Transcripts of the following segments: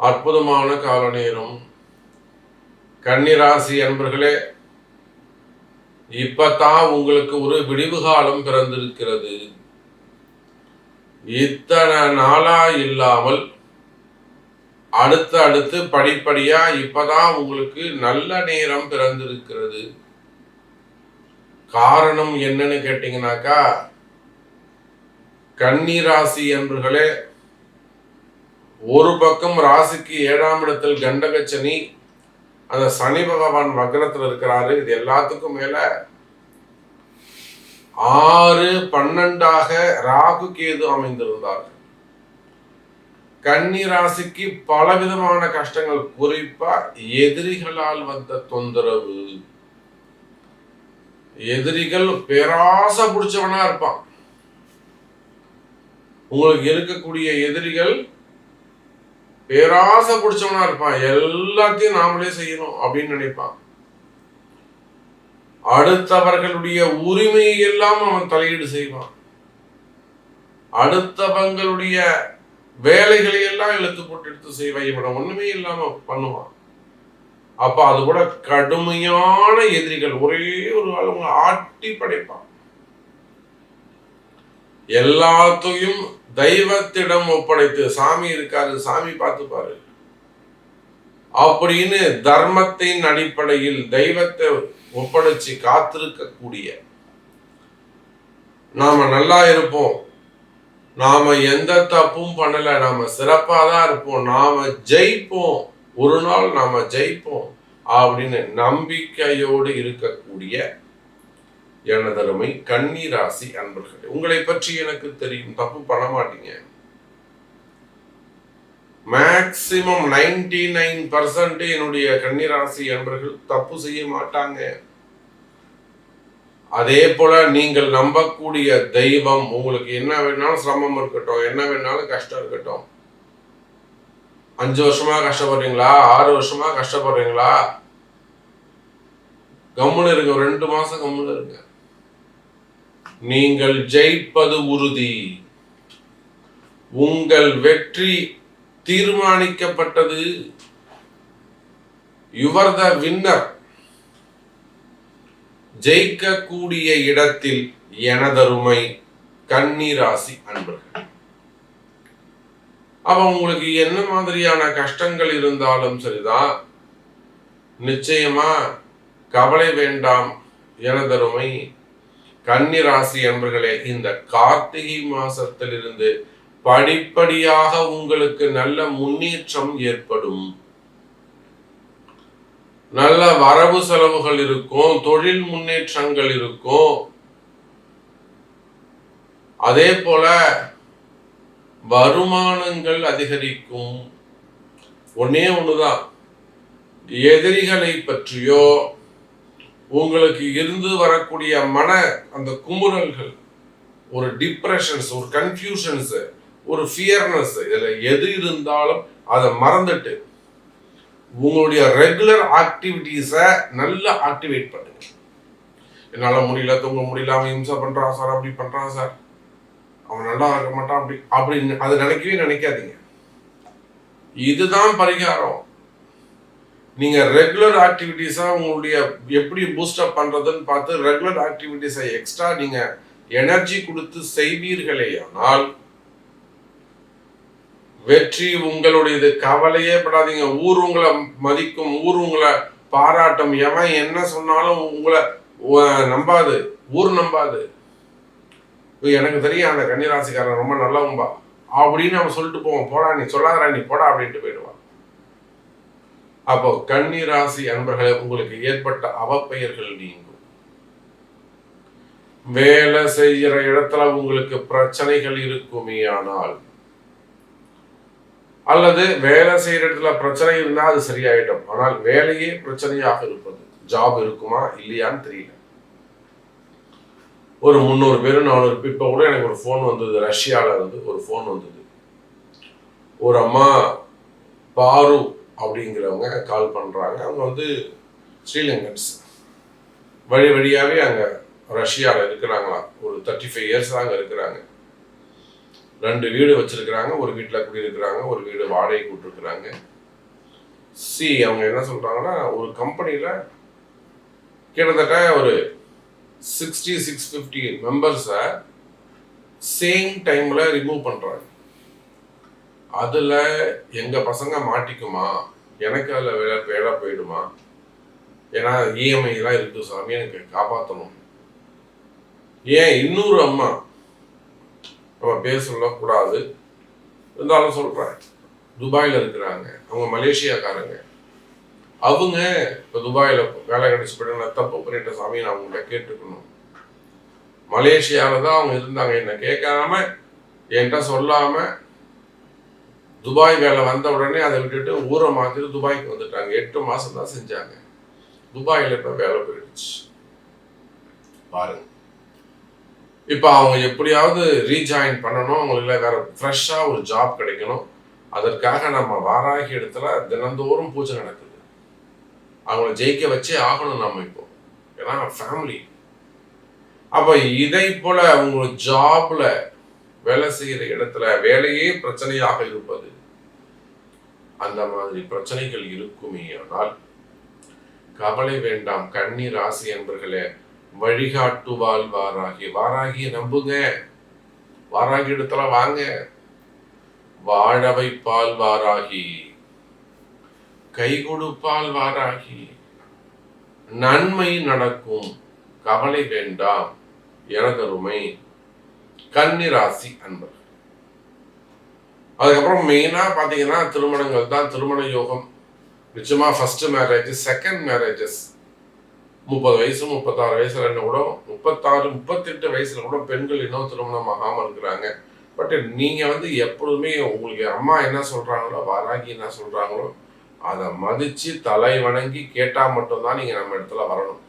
அற்புதமான கால நேரம் கன்னிராசி அன்பர்களே இப்பதான் உங்களுக்கு ஒரு விடிவு காலம் பிறந்திருக்கிறது. இத்தனை நாளா இல்லாமல் அடுத்து அடுத்து படிப்படியா இப்பதான் உங்களுக்கு நல்ல நேரம் பிறந்திருக்கிறது. காரணம் என்னன்னு கேட்டீங்கன்னாக்கா கன்னி ராசி அன்பர்களே ஒரு பக்கம் ராசிக்கு ஏழாம் இடத்தில் கண்டகச்சனி அந்த சனி பகவான் வக்ரத்தில் இருக்கிறாரு. இது எல்லாத்துக்கும் மேல ஆறு பன்னெண்டாக ராகு கேது அமைந்திருந்தார்கள் கன்னி ராசிக்கு பலவிதமான கஷ்டங்கள் குறிப்பா எதிரிகளால் வந்த தொந்தரவு. எதிரிகள் பேராசை பிடிச்சவனா இருப்பான். உங்களுக்கு இருக்கக்கூடிய எதிரிகள் பேராசை பிடிச்சவனா இருப்பான். எல்லாத்தையும் நாமளே செய்யணும் அப்படின்னு நினைப்பான். அடுத்தவர்களுடைய உரிமையை எல்லாம் அவன் தலையீடு செய்வான். அடுத்தவங்களுடைய வேலைகளை எல்லாம் இழுத்து போட்டு எடுத்து செய்வான். இவனை ஒண்ணுமே இல்லாம பண்ணுவான். அப்ப அது கூட கடுமையான எதிரிகள். ஒரே ஒரு ஆள் அவங்க ஆட்டி படைப்பான். எல்லாத்தையும் தெய்வத்திடம் ஒப்படைத்து சாமி இருக்காரு சாமி பார்த்துப்பாரு. அப்படின்னு தர்மத்தின் அடிப்படையில் தெய்வத்தை ஒப்படைச்சு காத்திருக்கக்கூடிய நாம நல்லா இருப்போம். நாம எந்த தப்பும் பண்ணல நாம சிறப்பாக தான் இருப்போம். நாம ஜெயிப்போம். ஒரு நாள் நாம ஜெயிப்போம். அப்படின்னு நம்பிக்கையோடு இருக்கக்கூடிய எனதருமை கண்ணீராசி அன்பர்களே உங்களை பற்றி எனக்கு தெரியும். தப்பு பண்ண மாட்டீங்க மேக்சிமம் நைன்டி நைன் பர்சன்ட் என்னுடைய கன்னிராசி அன்பர்கள் தப்பு செய்ய மாட்டாங்க. அதே போல நீங்கள் நம்பக்கூடிய தெய்வம் உங்களுக்கு என்ன வேணாலும் சிரமம் இருக்கட்டும் என்ன வேணாலும் கஷ்டம் இருக்கட்டும். அஞ்சு வருஷமா கஷ்டப்படுறீங்களா? ஆறு வருஷமா கஷ்டப்படுறீங்களா? கம்முன்னு இருங்க ரெண்டு மாசம் கம்முன்னு இருங்க. நீங்கள் ஜெயிப்பது உறுதி. உங்கள் வெற்றி தீர்மானிக்கப்பட்டது. யுவர் த வின்னர் ஜெயிக்கக்கூடிய இடத்தில் எனதருமை கண்ணீராசி அன்பர்கள். அப்ப உங்களுக்கு என்ன மாதிரியான கஷ்டங்கள் இருந்தாலும் சரிதான் நிச்சயமா கவலை வேண்டாம். எனதருமை கன்னிராசி என்பர்களே இந்த கார்த்திகை மாசத்திலிருந்து படிப்படியாக உங்களுக்கு நல்ல முன்னேற்றம் ஏற்படும். நல்ல வரவு செலவுகள் இருக்கும் தொழில் முன்னேற்றங்கள் இருக்கும். அதே போல வருமானங்கள் அதிகரிக்கும். ஒன்னே ஒண்ணுதான். எதிரிகளை பற்றியோ உங்களுக்கு இருந்து வரக்கூடிய மன அந்த குமுறல்கள் ஒரு டிப்ரெஷன்ஸ் ஒரு கன்ஃபியூஷன்ஸ் ஒரு ஃபியர்னஸ் இதுல எது இருந்தாலும் அதை மறந்துட்டு உங்களுடைய ரெகுலர் ஆக்டிவிட்டீஸை நல்லா ஆக்டிவேட் பண்ணுங்க. என்னால் முடியல தூங்க முடியல அவன் இம்சா பண்ணுறான் சார் அப்படி பண்ணுறான் சார். அவன் நல்லா இருக்க மாட்டான் அப்படி அப்படின்னு அதை நினைக்கவே நினைக்காதீங்க. இதுதான் பரிகாரம். நீங்க ரெகுலர் ஆக்டிவிட்டீஸா உங்களுடைய எப்படி பூஸ்டப் பண்றதுன்னு பார்த்து ரெகுலர் ஆக்டிவிட்டீஸை எக்ஸ்ட்ரா நீங்க எனர்ஜி கொடுத்து செய்வீர்களே ஆனால் வெற்றி உங்களுடையது. கவலையே படாதீங்க. ஊர் உங்களை மதிக்கும் ஊர் உங்களை பாராட்டும். எவன் என்ன சொன்னாலும் உங்களை நம்பாது. ஊர் நம்பாது. எனக்கு தெரியும் அந்த கன்னிராசிக்காரன் ரொம்ப நல்லவன்பா அப்படின்னு அவன் சொல்லிட்டு போவான் போடா நீ சொல்லாதரா நீ போடா அப்படின்ட்டு போயிடுவான் அப்போ கன்னிராசி அன்பர்களே உங்களுக்கு ஏற்பட்ட அவப்பெயர்கள் நீங்கும். வேலை செய்கிற இடத்துல உங்களுக்கு பிரச்சனைகள் இருக்குமே ஆனால் அல்லது வேலை செய்யற இடத்துல பிரச்சனை இருந்தால் அது சரியாயிடும். ஆனால் வேலையே பிரச்சனையாக இருப்பது. ஜாப் இருக்குமா இல்லையான்னு தெரியல. ஒரு முந்நூறு பேர் நானூறு பேர் இப்போ கூட எனக்கு ஒரு ஃபோன் வந்தது. ரஷ்யாவில் இருந்து ஒரு ஃபோன் வந்தது. ஒரு அம்மா பாரு அப்படிங்கிறவங்க கால் பண்ணுறாங்க அவங்க வந்து ஸ்ரீலங்கன்ஸ். வழி வழியாகவே அங்கே ரஷ்யாவில் இருக்கிறாங்களா? ஒரு தேர்ட்டி ஃபைவ் இயர்ஸ் அங்கே இருக்கிறாங்க. ரெண்டு வீடு வச்சிருக்கிறாங்க. ஒரு வீட்டில் குடியிருக்கிறாங்க. ஒரு வீடு வாடகை கூட்டிருக்கிறாங்க சி அவங்க என்ன சொல்கிறாங்கன்னா ஒரு கம்பெனியில் கிட்டத்தட்ட ஒரு சிக்ஸ்டி சிக்ஸ் ஃபிஃப்டி மெம்பர்ஸை சேம் டைமில் ரிமூவ் பண்ணுறாங்க அதில் எங்கள் பசங்க மாட்டிக்குமா? எனக்கு அதில் வேலை வேலை போயிடுமா? ஏன்னா இஎம்ஐலாம் இருக்குது சாமி எனக்கு காப்பாற்றணும் ஏன் இன்னொரு அம்மா? நம்ம பேர் சொல்லக்கூடாது இருந்தாலும் சொல்கிறேன் துபாயில் இருக்கிறாங்க. அவங்க மலேசியாக்காரங்க. அவங்க இப்போ துபாயில் வேலை கிடைச்சி போயிட்டு நான் தப்பு பண்ணிட்ட சாமி நான் அவங்கள்ட்ட கேட்டுக்கணும். மலேசியாவில் தான் அவங்க இருந்தாங்க. என்னை கேட்காம என்கிட்ட சொல்லாம துபாய் வேலை வந்த உடனே அதை விட்டுட்டு ஊரை மாற்றிட்டு துபாய்க்கு வந்துட்டாங்க. எட்டு மாதம் தான் செஞ்சாங்க. துபாயில் இப்போ வேலை போயிடுச்சு. பாருங்க. இப்போ அவங்க எப்படியாவது ரீஜாயின் பண்ணணும். அவங்களுக்கு வேற ஃப்ரெஷ்ஷாக ஒரு ஜாப் கிடைக்கணும். அதற்காக நம்ம வாராகி இடத்துல தினந்தோறும் பூஜை நடக்குது. அவங்கள ஜெயிக்க வச்சே ஆகணும் நம்ம இப்போ. ஏன்னா ஃபேமிலி அப்போ இதை போல அவங்க ஜாப்ல வேலை செய்கிற இடத்துல வேலையே பிரச்சனையாக இருப்பது அந்த மாதிரி பிரச்சனைகள் இருக்குமே ஆனால் கவலை வேண்டாம் கன்னி ராசி என்பர்களே வழிகாட்டுவாள் வாராகி வாராகிய நம்புங்க. வாராகி இடத்துல வாங்க. வாழ வைப்பால் வாராகி கை கொடுப்பால் வாராகி நன்மை நடக்கும் கவலை வேண்டாம் எனதருமை கன்னிராசி அன்பர்கள். அதுக்கப்புறம் மெயினாக பார்த்தீங்கன்னா திருமணங்கள் தான். திருமண யோகம். நிச்சயமாக ஃபஸ்ட்டு மேரேஜ் செகண்ட் மேரேஜஸ் முப்பது வயசு முப்பத்தாறு வயசுல என்ன கூட முப்பத்தாறு முப்பத்தெட்டு வயசுல கூட பெண்கள் இன்னும் திருமணம் ஆகாமல் இருக்கிறாங்க. பட் நீங்கள் வந்து எப்பொழுதுமே உங்களுக்கு அம்மா என்ன சொல்கிறாங்களோ வாராகி என்ன சொல்கிறாங்களோ அதை மதித்து தலை வணங்கி கேட்டால் மட்டும்தான் நீங்கள் நம்ம இடத்துல வரணும்.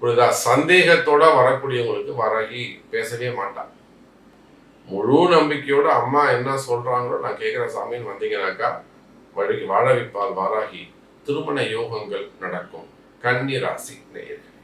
புரியுதா? சந்தேகத்தோட வரக்கூடியவங்களுக்கு வாராகி பேசவே மாட்டான் முழு நம்பிக்கையோட அம்மா என்ன சொல்கிறாங்களோ நான் கேட்குற சாமின்னு வந்தீங்கன்னாக்கா வழி வாழ வைப்பால் வாராகி திருமண யோகங்கள் நடக்கும். கன்னி ராசி நேயர்கள்.